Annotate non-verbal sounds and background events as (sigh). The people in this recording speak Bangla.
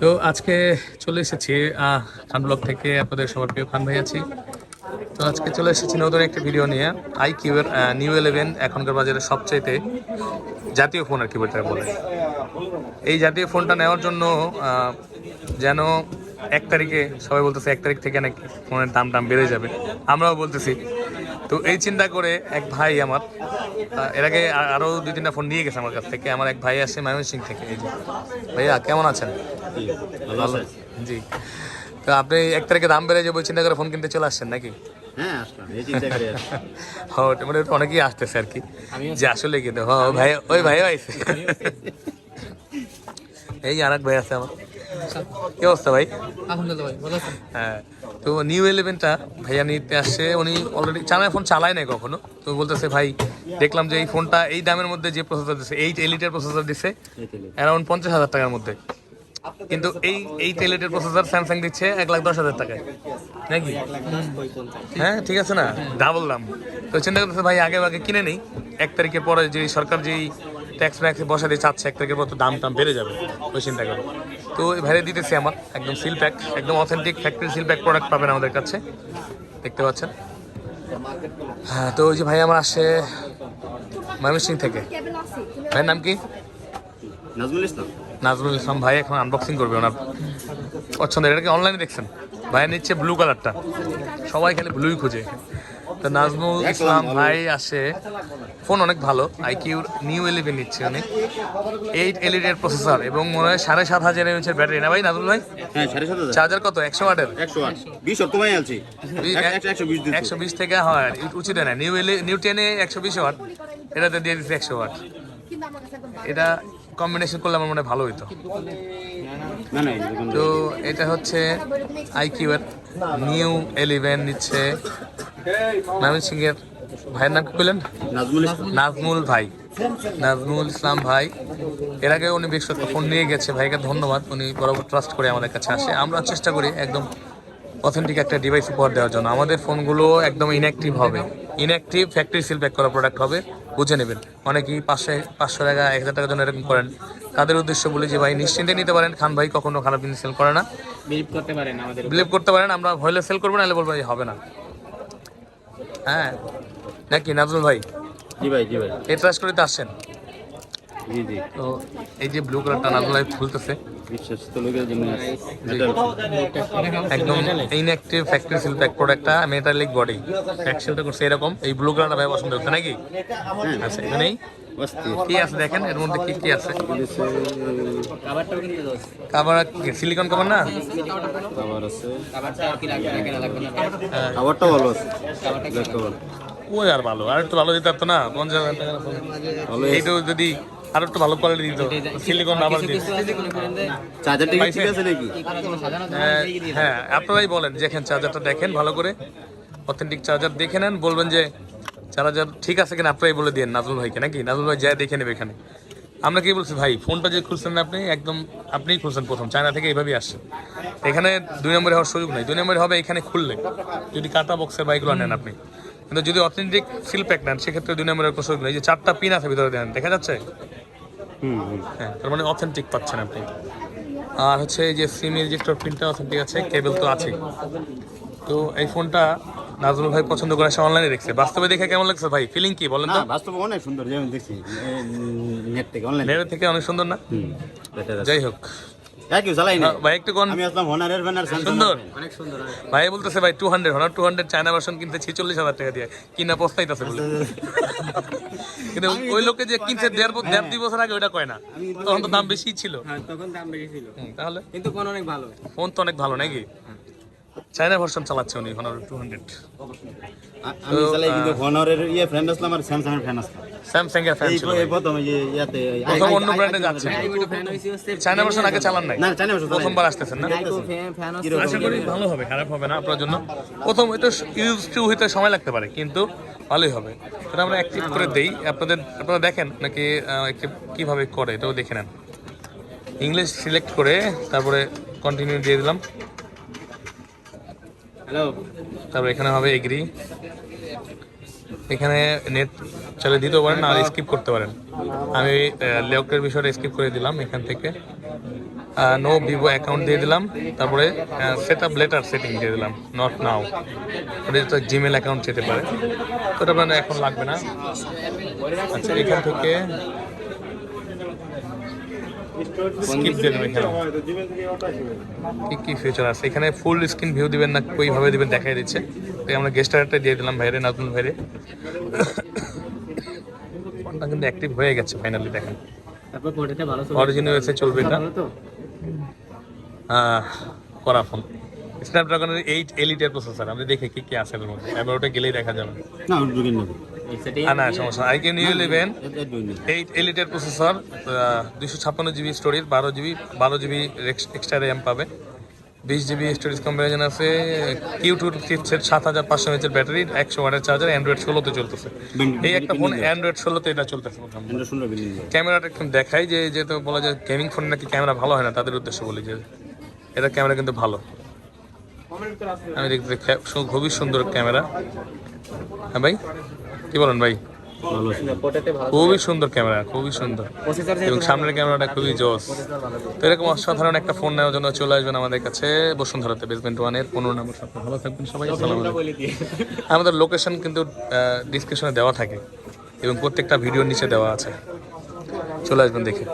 তো আজকে চলে এসেছি খান ব্লগ থেকে আপনাদের সবার প্রিয় খান ভাই আছি। তো আজকে চলে এসেছি নতুন একটা ভিডিও নিয়ে আই কিউর নিউ ইলেভেন এখনকার বাজারে সবচাইতে জাতীয় ফোন আর কি বলতে বলে এই জাতীয় ফোনটা নেওয়ার জন্য যেন এক তারিখে, সবাই বলতেছে এক তারিখ থেকে নাকি ফোনের দাম টাম বেড়ে যাবে। আমরাও বলতেছি তো এই চিন্তা করে এক ভাই আমার এর আগে আ- আরও দুই তিনটা ফোন নিয়ে গেছে আমার কাছ থেকে। আমার এক ভাই আছে আসে ময়মনসিং থেকে। এই যে ভাইয়া কেমন আছেন? ভালো জি। তো আপনি এক তারিখে দাম বেড়ে যাবে চিন্তা করে ফোন কিনতে চলে আসছেন নাকি? হ্যাঁ। (laughs) হ্যাঁ মানে অনেকেই আসতেছে আর কি। যে আসলে কিন্তু হ্যাঁ ওই ভাই ওই ভাই আইছে। এই আর এক ভাই আছে আমার। কি অবস্থা ভাই? আলহামদুলিল্লাহ ভাই ভালো আছেন হ্যাঁ তো নিউ ইলেভেনটা ভাইয়া নিতে আসছে উনি অলরেডি চায়না ফোন চালায় নাই কখনো। তো বলতেছে ভাই দেখলাম যে এই ফোনটা এই দামের মধ্যে যে প্রসেসর দিচ্ছে এইট এলিটের প্রসেসর দিচ্ছে অ্যারাউন্ড পঞ্চাশ হাজার টাকার মধ্যে। কিন্তু এই এই এলিটের প্রসেসর স্যামসাং দিচ্ছে এক লাখ দশ হাজার টাকায়। নাকি? হ্যাঁ ঠিক আছে না? ডাবল দাম। তো চিন্তা করতেছে ভাই আগে আগে কিনে নেই। এক তারিখের পরে যে সরকার যেই ট্যাক্স ফ্যাক্স বসাতে চাচ্ছে এক তারিখের মতো দাম টাম বেড়ে যাবে ওই চিন্তা করে। তো ওই ভাইরে দিতেছি আমার একদম সিল প্যাক একদম authentic factory seal pack product পাবেন আমাদের কাছে দেখতে পাচ্ছেন। হ্যাঁ তো ওই যে ভাই আমার আসে ময়মনসিং থেকে। ভাইয়ের নাম কি? নাজমুল ইসলাম। নাজমুল ইসলাম ভাই এখন আনবক্সিং করবে ওনার। পছন্দের এটা কি অনলাইনে দেখছেন? ভাই নিচ্ছে ব্লু কালারটা সবাই খালি ব্লুই খুঁজে। তো নাজমুল ইসলাম ভাই আসে ফোন অনেক ভালো আইকিউর নিউ ইলেভেন নিচ্ছে অনেক এইট এলইডির প্রসেসর এবং মনে হয় সাড়ে সাত হাজার এমএচের ব্যাটারি। না ভাই নাজমুল ভাই? হ্যাঁ চার্জার কত? একশো ওয়াটের একশো বিশ থেকে হয় উচিত না। নিউ এলে নিউ টেনে একশো বিশ ওয়াট এটাতে দিয়ে দিচ্ছে একশো ওয়াট। এটা কম্বিনেশন করলে আমার মনে হয় ভালো হইতো। তো এটা হচ্ছে আইকিউ এর নিউ এলিভেন নিচ্ছে। ময়মনসিং এর ভাইয়ের নাম কি বললেন নাজমুল ভাই। নাজমুল ইসলাম ভাই। এর আগে উনি বেশ কয়েকটা ফোন নিয়ে গেছে। ভাইকে ধন্যবাদ। উনি বরাবর ট্রাস্ট করে আমাদের কাছে আসে। আমরা চেষ্টা করি একদম অথেন্টিক একটা ডিভাইস উপহার দেওয়ার জন্য। আমাদের ফোনগুলো একদম ইনঅ্যাক্টিভ হবে। ইনঅ্যাক্টিভ ফ্যাক্টরি সিল প্যাক করা প্রোডাক্ট হবে। বুঝে নেবেন। অনেকেই পাঁচশো পাঁচশো টাকা এক হাজার টাকার জন্য এরকম করেন। তাদের উদ্দেশ্য বলি যে ভাই নিশ্চিন্তে নিতে পারেন। খান ভাই কখনো খারাপ জিনিস সেল করে না। বিলিভ করতে পারেন আমাদের বিলিভ করতে পারেন। আমরা হইলে সেল করব না হলে বলব হবে না। হ্যাঁ। নাকি নাজুল ভাই? জি ভাই জি ভাই। এই ট্রাস্ট করে তো আসছেন। জি জি। তো এই যে ব্লু কালারটা নাজুল ভাই ফুলতেছে। একদম ইনঅ্যাক্টিভ ফ্যাক্টরি প্রোডাক্টটা মেটালিক বডি করছে এরকম। এই ব্লু কালারটা ভাই পছন্দ হচ্ছে নাকি? আচ্ছা এখানেই। কি আছে দেখেন এর মধ্যে কি কি আছে? কাবার সিলিকন কাবার না? আছে। হ্যাঁ। ভালো আছে। আর ভালো? আর একটু ভালো দিতে পারতো না? পঞ্চাশ হাজার যদি আর একটু ভালো কোয়ালিটি দিত সিলিকন আবার দিত চার্জারটা কি ঠিক আছে নাকি? হ্যাঁ, হ্যাঁ আপনারাই বলেন দেখেন চার্জারটা দেখেন ভালো করে। অথেন্টিক চার্জার দেখে নেন বলবেন যে চার্জার ঠিক আছে কিনা আপনারাই বলে দিন নাজুল ভাইকে নাকি? নাজুল ভাই যায় দেখে নেবে এখানে। আমরা কি বলছি ভাই ফোনটা যে খুলছেন আপনি একদম আপনিই খুলছেন প্রথম চায়না থেকে এইভাবেই আসছেন এখানে দুই নম্বরে হওয়ার সুযোগ নেই দুই নম্বরে হবে এখানে খুললে যদি কাটা বক্সের বাইকগুলো নেন আপনি। কিন্তু যদি অথেন্টিক সিল প্যাক নেন সেক্ষেত্রে দুই নম্বরের কোনো সুযোগ নেই। যে চারটা পিন আছে ভিতরে দেন দেখা যাচ্ছে? হ্যাঁ তার মানে অথেন্টিক পাচ্ছেন আপনি। আর হচ্ছে এই যে সিম ইজেক্টর প্রিন্টটা অথেন্টিক আছে কেবল তো আছে তো এই ফোনটা নাজরুল ভাই পছন্দ করে সে অনলাইনে দেখছে। বাস্তবে দেখে কেমন লাগছে ভাই? ফিলিং কি বলেন তো? না বাস্তবে অনেক সুন্দর যেমন দেখছি নেট থেকে অনলাইন নেটের থেকে অনেক সুন্দর না? যাই হোক। হ্যাঁ কেউ চালাই না হ্যাঁ, ভাই একটু কোন আমি আসলাম হনারের ব্যানার সুন্দর। অনেক সুন্দর ভাই বলতেছে ভাই two hundred Honor two hundred China version কিনতে ছিচল্লিশ হাজার টাকা দিয়ে। কিনা পস্তাইতেছে বলে। কিন্তু ওই লোকে যে কিনছে দেড় দুই বছর আগে ওটা কয় না? তখন তো দাম বেশি ছিল। হ্যাঁ তখন দাম বেশি ছিল। তাহলে? কিন্তু কোন অনেক ভালো। ফোন তো অনেক ভালো নাকি? চায়না ভার্সন চালাচ্ছে উনি হনার টু হান্ড্রেড আমি চালাই কিন্তু হনারের ইয়ে ফ্রেন্ড আসলাম আর স্যামসাং এর আসলাম। স্যামসাং এর ফ্যান ছিল। এই প্রথম ইয়াতে প্রথম অন্য ব্র্যান্ডে যাচ্ছে। চায়না ভার্সন আগে চালান নাই। না অবশ্য প্রথমবার আসতেছেন না? আশা করি ভালো হবে খারাপ হবে না আপনার জন্য। প্রথম এটা ইউজ টু হইতে সময় লাগতে পারে কিন্তু ভালোই হবে। সেটা আমরা অ্যাক্টিভ করে দেই। আপনাদের আপনারা দেখেন নাকি অ্যাক্টিভ কীভাবে করে এটাও দেখে নেন। ইংলিশ সিলেক্ট করে তারপরে কন্টিনিউ দিয়ে দিলাম। তারপরে এখানে হবে এগ্রি এখানে নেট চালিয়ে দিতেও পারেন আর স্কিপ করতে পারেন। আমি লেকটের বিষয়টা স্কিপ করে দিলাম এখান থেকে। নো ভিভো অ্যাকাউন্ট দিয়ে দিলাম, তারপরে সেট আপ লেটার সেটিং দিয়ে দিলাম নট নাও ওটা তো জিমেল অ্যাকাউন্ট যেতে পারে। ওটা মানে এখন লাগবে না। আচ্ছা এখান থেকে স্কিপ দিয়ে দেবেন এখানে কি কি ফিচার আছে? এখানে ফুল স্ক্রিন ভিউ দিবেন না ওইভাবে দিবেন দেখাই দিচ্ছে। তো আমরা গেস্টারটা দিয়ে দিলাম ভাইরে নতুন ভাইরে। ফোনটা কিন্তু অ্যাক্টিভ হয়ে গেছে ফাইনালি দেখেন। তারপর ফোনটাতে ভালো অরিজিনাল ওয়েসে চলবে এটা। ভালো তো? আহ, করা ফোন স্ন্যাপড্রাগনের এইট এলিটের প্রসেসর আমরা দেখে কি কি আছে এর মধ্যে। এবার ওটা গেলেই দেখা যাবে। না ঢুকিয়ে নেব না সমস্যা ইলেভেন নেব এইট এলিটের প্রসেসর দুশো ছাপ্পান্ন জিবি স্টোরেজ বারো জিবি বারো জিবি এক্সট্রা র্যাম পাবে। বিশ জিবি স্টোরেজ কম্পারিজন আছে কিউ টু চিপসেট সাত হাজার পাঁচশো এমএচের ব্যাটারি একশো ওয়াটের চার্জার অ্যান্ড্রয়েড ষোলোতে চলতেছে। এই একটা ফোন অ্যান্ড্রয়েড ষোলোতে এটা চলতেছে ক্যামেরাটা একটু দেখাই যে যেহেতু বলা যায় গেমিং ফোন নাকি ক্যামেরা ভালো হয় না তাদের উদ্দেশ্য বলি যে এটা ক্যামেরা কিন্তু ভালো। আমি দেখতে খুবই সুন্দর ক্যামেরা হ্যাঁ ভাই? কি বলেন ভাই? ভালো ফোনটাতে ভালো। খুবই সুন্দর ক্যামেরা খুবই সুন্দর। এবং সামনের ক্যামেরাটা খুবই জোস। তো এরকম অসাধারণ একটা ফোন নেওয়ার জন্য চলে আসবেন আমাদের কাছে বসুন্ধরাতে বেসমেন্ট ওয়ানের পনেরো নম্বর সাথে ভালো থাকবেন সবাই আমাদের লোকেশন কিন্তু ডিসক্রিপশনে দেওয়া থাকে এবং প্রত্যেকটা ভিডিওর নিচে দেওয়া আছে। চলে আসবেন দেখে।